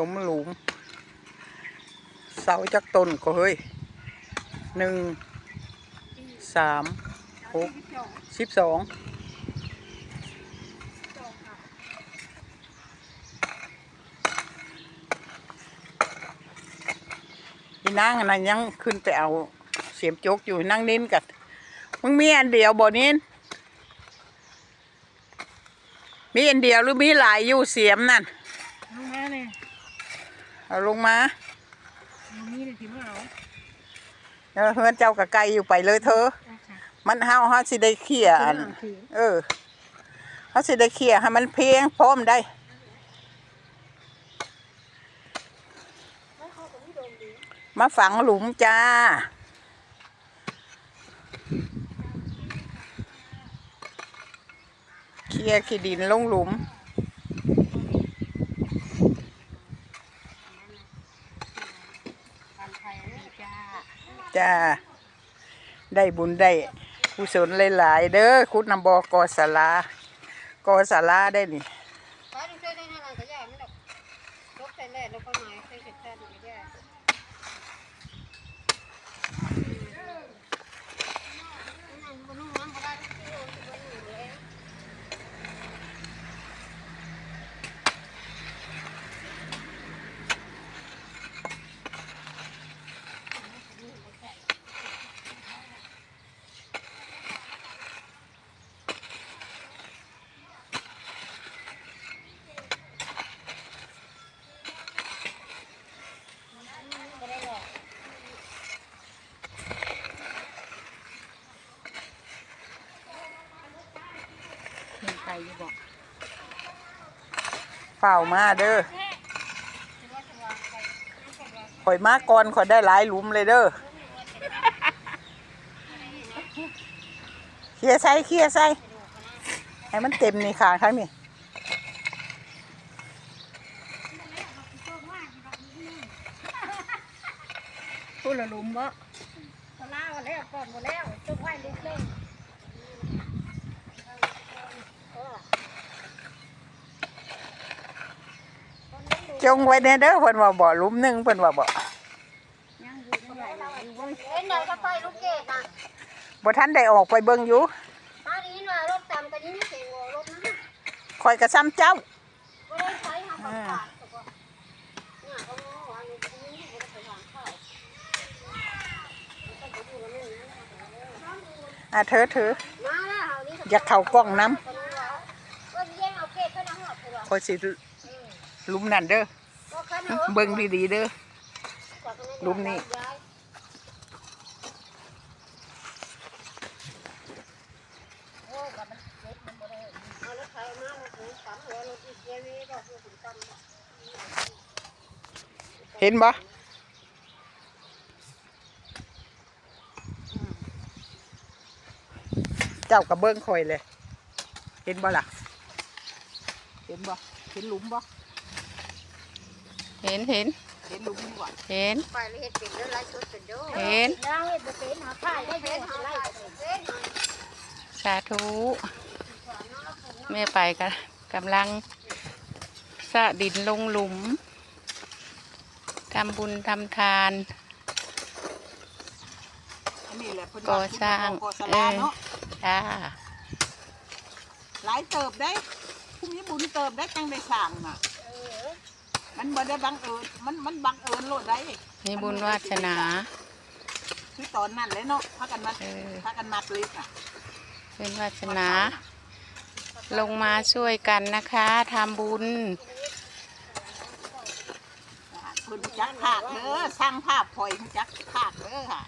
ถมหลุม เสาจักต้นก็เฮ้ยหนึ่งสามหกสิบสองอีนางอันนั้นยังขึ้นไปเอาเสียมจกอยู่นั่งนิ้นกันมึงมีอันเดียวบ่นิ้นมีอันเดียวหรือมีหลายอยู่เสียมนั่น เอาลงมามันมีเลยที่มาเอาเออเฮือนเจ้ากับไก่อยู่ไปเลยเธอเอาค่ะมันเฮาเฮาสิได้เคลียร์อันเอาถือเออเฮาสิได้เคลียร์ให้มันเพียงพร้อมได้มาฝังหลุมจ้าเคลียร์ขี้ดินลงหลุม ปันไทยนี่จ้า จ้า ได้บุญได้กุศลหลาย ๆ เด้อคุณนำบอกอสลากอสลาได้นี่ ป้าดูช่วยได้นะเราจะแย่ไม่หรอกลบใส่แร่แล้วก็หมายใส่เสร็จแค่นี้แย่นั่งบนนู้นน้ำก็ได้ที่โดนที่บนนู้นเลย เห็นไป อยู่บอกเฝ้ามาเด้อข่อยมาก่อนข่อยได้หลายหลุมเลยเด้อเคลียร์ใส่เคลียร์ใส่ให้มันเต็มนี่ค่ะครั้งนี้พูดละลุมบ่พอล่าวันแล้วก่อนหมดแล้วจุกไว้ลุกเล่น จงไว้แน่เด้อเพิ่นว่าบ่หลุมหนึงเพิ่นว่าบ่ยังอยู่เท่าไหร่อยู่บ่เห็นไหนก็ไปลูกเกดนะบ่ทันได้ออกไปเบิ่งอยู่ป้าดีว่ารถตามกันนี่เสียงรถนะข่อยก็ซ้ำเจ้าก็ได้ใช้หาปากปากเนี่ยเขาบอกว่านี่เขาไม่ได้ไปทางเข้าอะเธอถือ มาแล้วเฮานี่อยากเข้ากล้องน้ำ ก็แย่งเอาเกดก็ นั่งหลับไปหรอข่อยสิหลุมนั่นเด้อก็คันเถอะเบิ่งดีๆเด้อลุมนี่เห็นบ่เจ้ากับเบิ้งคอยเลย เห็นบ่ล่ะ เห็นบ่เห็นหลุมบ่เห็นเห็นเห็นหลุมบ่เห็นไปเลยเฮ็ดเป็นเรื่องไรชุดเป็นเด้อเห็นนางเฮ็ดบ่เป็นหาถ่ายได้เป็นหาถ่ายเป็นสาธุแม่ไปกันกำลังสะดินลงหลุมทำบุญทำทานอันนี้แหละเพิ่นก่อว่าสร้างก่อสลาเนาะจ้าหลายเติบได้ ผู้มีบุญเติบได้จังได้สร้างน่ะมันบ่ได้บังเอิญมันมันบังเอิญโลดได้มีบุญวาสนา คือตอนนั้นเลยเนาะพากันมาเออ พากันมาลิกอะเป็นวาสนา ลงมาช่วยกันนะคะทำบุญเพิ่นรู้จักภาคเด้อสร้างภาพพลอยรู้จักภาคเด้อค่ะ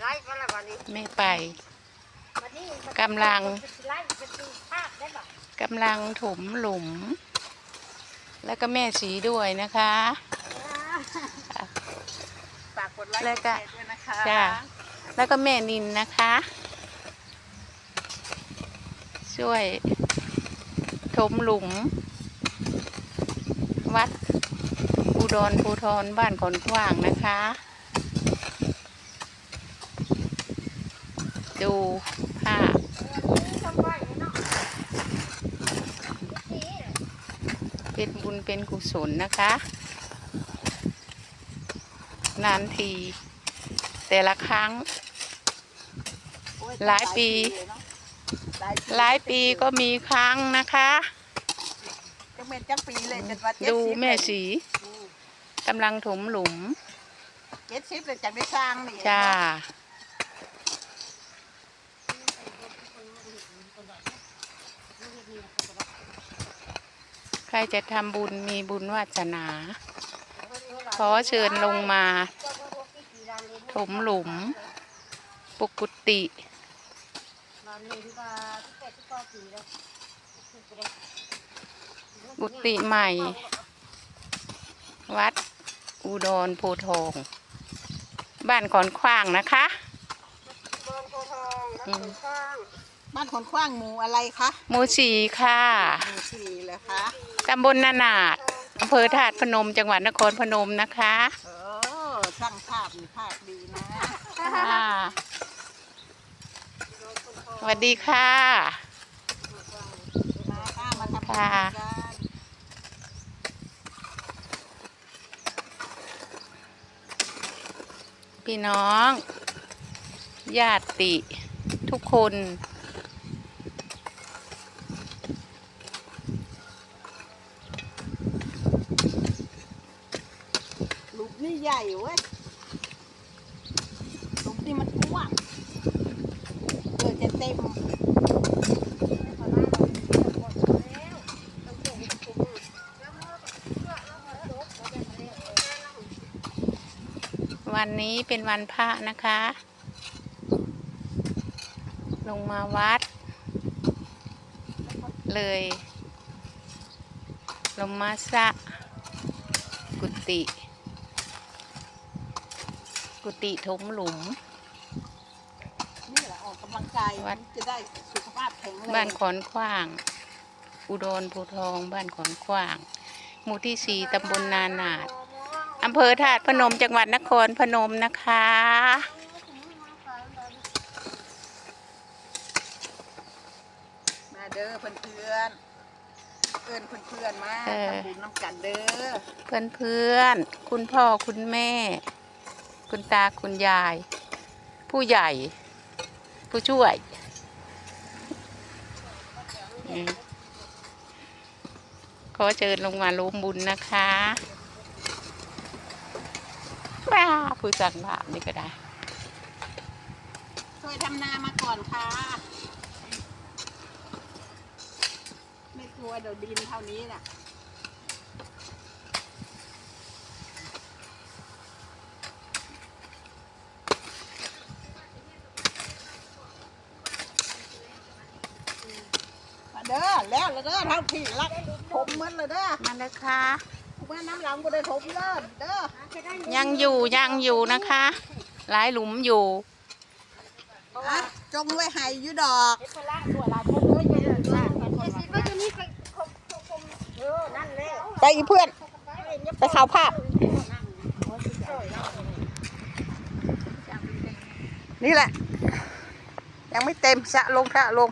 ไล่ก็แล้วบัดนี้ไม่ไปบัดนี้ กำลังไล่เป็นดูภาพได้บ่กำลังถมหลุม แล้วก็แม่สีด้วยนะคะฝากกดไลค์แล้วกก็ดแชร์ด้วยนะคะจ้าแล้วก็แม่นินนะคะ ช่วยถมหลุม วัดอุดรภูทรบ้านขอนขวางนะคะ ดูภาพทำไว้เนาะเจเป็นบุญเป็นกุศลนะคะ นานที แต่ละครั้ง หลายปี หลายปีก็มีครั้งนะคะจังเป็นจังปีเลยจนว่าเจ็ดดูสิบแม่สีกำลังถมหลุมเจ็ดสิบเลยจังได้สร้างนี่จ้า ใครจะทำบุญมีบุญวาสนา ขอเชิญลงมาถมหลุม ปุกุติกุฏิใหม่ วัดอุดรโพทอง บ้านขอนขว้างนะคะอืม บ้านคนขว้างหมู่อะไรคะหมู่สี่ค่ะ หมู่สี่เหรอคะตำบลนานาดอำเภอถาดพนม จังหวัดนครพนมนะคะเออสร้างภาพมีภาพดีนะค่ะสวัสดีค่ะ มาค่ะมาทำบุญค่ะกันพี่น้อง ญาติทุกคน หลุมนี่ ใหญ่เว้ยหลุมนี่มันกว้างเกิดจะเต็มวันนี้เป็นวันพระนะคะ ลงมาวัด เลย ลงมาสะกุฏิ กุฏิถมหลุม นี่แหละออกกำลังกายวัด จะได้สุขภาพแข็งแรงบ้านขอนขว้าง อุดรภูทอง บ้านขอนขว้าง หมู่ที่สี่ตำบลนานาดอำเภอถาดพนมจังหวัดนครพนมนะคะ มาเด้อเพื่อนๆเอินเพื่อนๆมาเออ ทำบุญน้ำกันเด้อ เพื่อนเพื่อนๆคุณพ่อคุณแม่ คุณตาคุณยาย ผู้ใหญ่ ผู้ช่วยขอเชิญลงมาร่วมบุญนะคะว้าผู้สั่งบาปนี่ก็ได้ช่วยทำนามาก่อนค่ะ ไม่กลัวเดี๋ยวดินเท่านี้น่ะ เด้อแล้วแล้วเด้อเท่าที่รักผมมันเลยเด้อมาเลยค่ะเมื่อน้ำหลังก็ได้ผมเด้อเด้อยังอยู่ยังอยู่นะคะ หลายหลุมอยู่ อะจงไว้ให้อยุดอกไปอีเพื่อน ไปข่าวภาพ นี่แหละ ยังไม่เต็มสะลงสะลง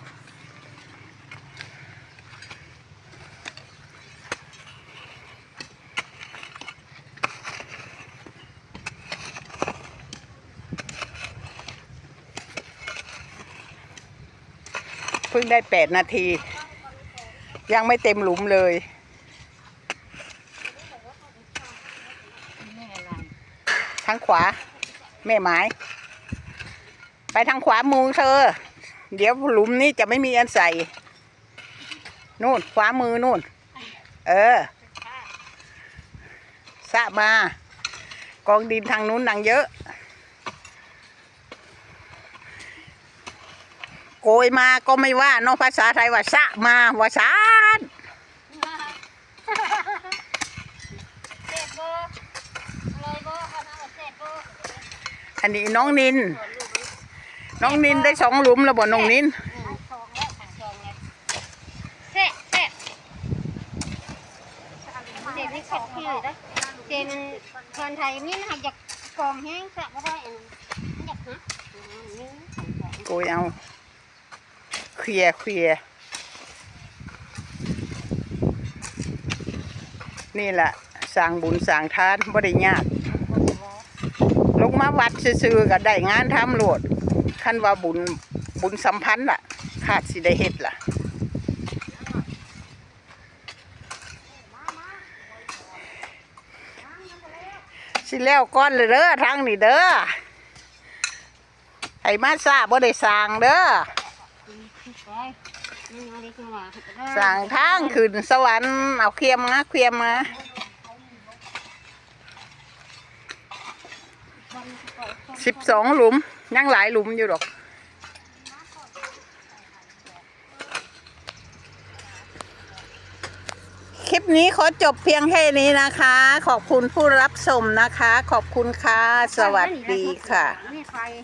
เพิ่งได้แปดนาที ยังไม่เต็มหลุมเลย ทางขวา แม่ไม้ไปทางขวามือเธอ เดี๋ยวหลุมนี้จะไม่มีอันใส่นู่นขวามือนู่น เออสะมากองดินทางนู้นดังเยอะ โกยมาก็ไม่ว่าเนอกภาษาไทยว่าสะมาว่าสานอันนี้น้องนิน น้องนินได้สองหลุมแล้วบ่น้องนินแซ่แซ่เด็กนี่ขัดขี้ได้เจนคนไทยนี่นะอยากกองแห้งสะก็ได้อันอยากฮะโกยเอา เคลียเคลียนี่แหละสร้างบุญสร้างทานบ่ได้ยากลงมาวัดซื่อๆก็ได้งานทำโหลดคันว่าบุญบุญสัมพันธ์ล่ะขาดสิได้เฮ็ดล่ะสิแล้วก้อนเลยเด้อทางนี่เด้อไอ้มาซาบ่ได้สร้างเด้อ สร้างทางขึ้นสวรรค์เอาเคียมมาเคียมมาสิบสองหลุมยังหลายหลุมอยู่ดอกคลิปนี้ขอจบเพียงแค่นี้นะคะ ขอบคุณผู้รับชมนะคะ ขอบคุณค่ะ สวัสดีค่ะ